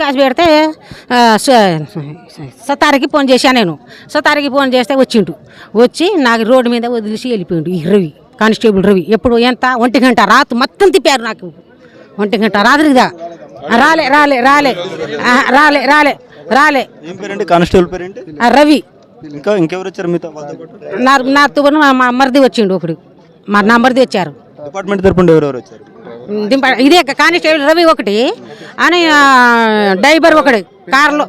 కాసి పెడితే సతారికి ఫోన్ చేశా నేను. సతారికి ఫోన్ చేస్తే వచ్చిండు. వచ్చి నాకు రోడ్డు మీద వదిలేసి వెళ్ళిపోయిండు ఈ రవి కానిస్టేబుల్ రవి. ఎప్పుడు ఎంత ఒంటి గంట రాత్రి మొత్తం తిప్పారు నాకు. ఒంటి గంట రాత్రిదా రాలే రాలే రాలే. రాలే రాలే రాలే. కానిస్టేబుల్ రవి. ఇంకా ఇంకెవరు వచ్చారు మీతో? నా నా మా- మా మరిది వచ్చిండు ఇప్పుడు మా నా మరిది వచ్చారు. డిపార్ట్మెంట్ తరపున ఎవరెవరు వచ్చారు? ఇదే కానిస్టేబుల్ రవి ఒకటి. అని డ్రైవర్ ఒకటి కార్లో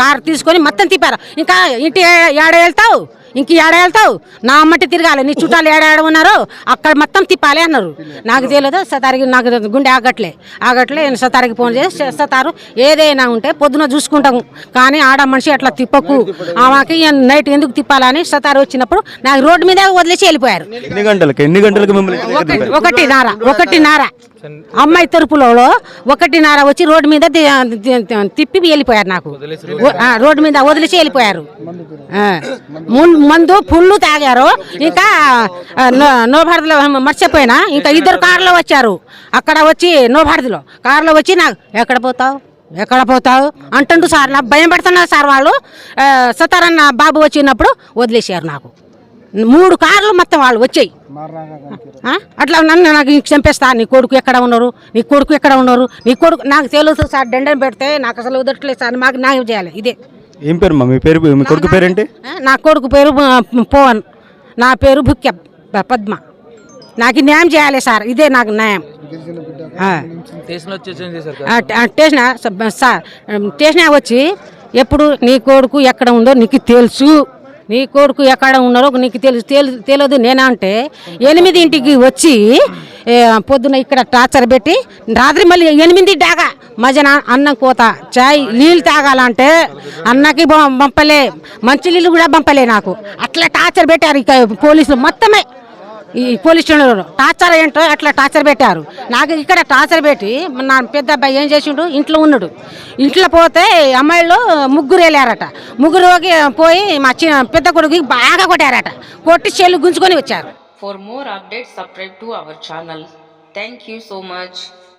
కార్ తీసుకొని మొత్తం తిప్పారు. ఇంకా ఇంటి ఏడ వెళ్తావు? ఇంక ఏడ వెళ్తావు? నా అమ్మటి తిరగాలి. నీ చుట్టాలు ఏడ ఏడ ఉన్నారు? అక్కడ మొత్తం తిప్పాలి అన్నారు. నాకు తెలియదు సతారికి నాకు గుండె ఆగట్లే ఆగట్లే. నేను సతారికి ఫోన్ చేసి "స- సతారు ఏదైనా ఉంటే పొద్దున చూసుకుంటాము. కానీ ఆడ మనిషి అట్లా తిప్పకు. ఆమెకి నైట్ ఎందుకు తిప్పాలని సతారు వచ్చినప్పుడు నాకు రోడ్డు మీద వదిలేసి వెళ్ళిపోయారు. ఎన్ని గంటలకి? ఎన్ని గంటలకు మిమ్మల్ని ఇంటి దగ్గర ఒకటి ఒకటిన్నర అమ్మాయి తరపులలో ఒకటిన్నర వచ్చి రోడ్డు మీద తిప్పి వెళ్ళిపోయారు నాకు. రోడ్డు మీద వదిలేసి వెళ్ళిపోయారు మందు ఫుల్ తాగారు. ఇంకా నో- నోభారతిలో మర్చిపోయినా. ఇంకా ఇద్దరు కారులో వచ్చారు. అక్కడ వచ్చి నోభారతిలో. కారులో వచ్చి నాకు ఎక్కడ పోతావు? ఎక్కడ పోతావు? అంటుండు సార్. నాకు భయం పెడుతున్నారు సార్ వాళ్ళు. సతారన్న బాబు వచ్చినప్పుడు వదిలేశారు నాకు. మూడు కార్లు మొత్తం వాళ్ళు వచ్చాయి? అట్లా నన్ను నాకు చంపేస్తా నీ కొడుకు ఎక్కడ ఉన్నారు? నీ కొడుకు ఎక్కడ ఉన్నారు? నీ కొడుకు నాకు తెలుసు సార్ దండం పెడితే నాకు అసలు వదలట్లేదు సార్ మాకు న్యాయం చేయాలి ఇదే. ఏం పేరు మా మీ పేరు మీ కొడుకు పేరేంటి? ఆ, నా కొడుకు పేరు పవన్. నా పేరు భుక్య పద్మ. నాకు న్యాయం చేయాలి సార్ ఇదే నాకు న్యాయం. స్టేషన్ సార్ స్టేషన్ వచ్చి ఎప్పుడు నీ కొడుకు ఎక్కడ ఉందో నీకు తెలుసు. నీ కొడుకు ఎక్కడ ఉన్నారో నీకు తెలుసు తెలియదు నేనా అంటే ఎనిమిదింటికి వచ్చి పొద్దున ఇక్కడ టార్చర్ పెట్టి రాత్రి మళ్ళీ ఎనిమిది డాగా మధ్యన అన్నం కోత చాయ్ నీళ్ళు తాగాలంటే అన్నకి పంపలే మంచి నీళ్ళు కూడా పంపలే నాకు. అట్లా టార్చర్ పెట్టారు ఇక పోలీసులు మొత్తమే. ఈ పోలీస్ స్టేషన్లో టార్చర్ ఏంటో అట్లా టార్చర్ పెట్టారు. నాకు ఇక్కడ టార్చర్ పెట్టి నా పెద్ద అబ్బాయి ఏం చేసిండు? ఇంట్లో ఉన్నాడు. ఇంట్లో పోతే అమ్మాయిలు ముగ్గురు వెళ్ళారట. ముగ్గురు పోయి- పోయి మా చిన్న పెద్ద కొడుకు బాగా కొట్టారట. కొట్టి చెల్లు గుంజుకొని వచ్చారు. For more update subscribe to our channel thank you so much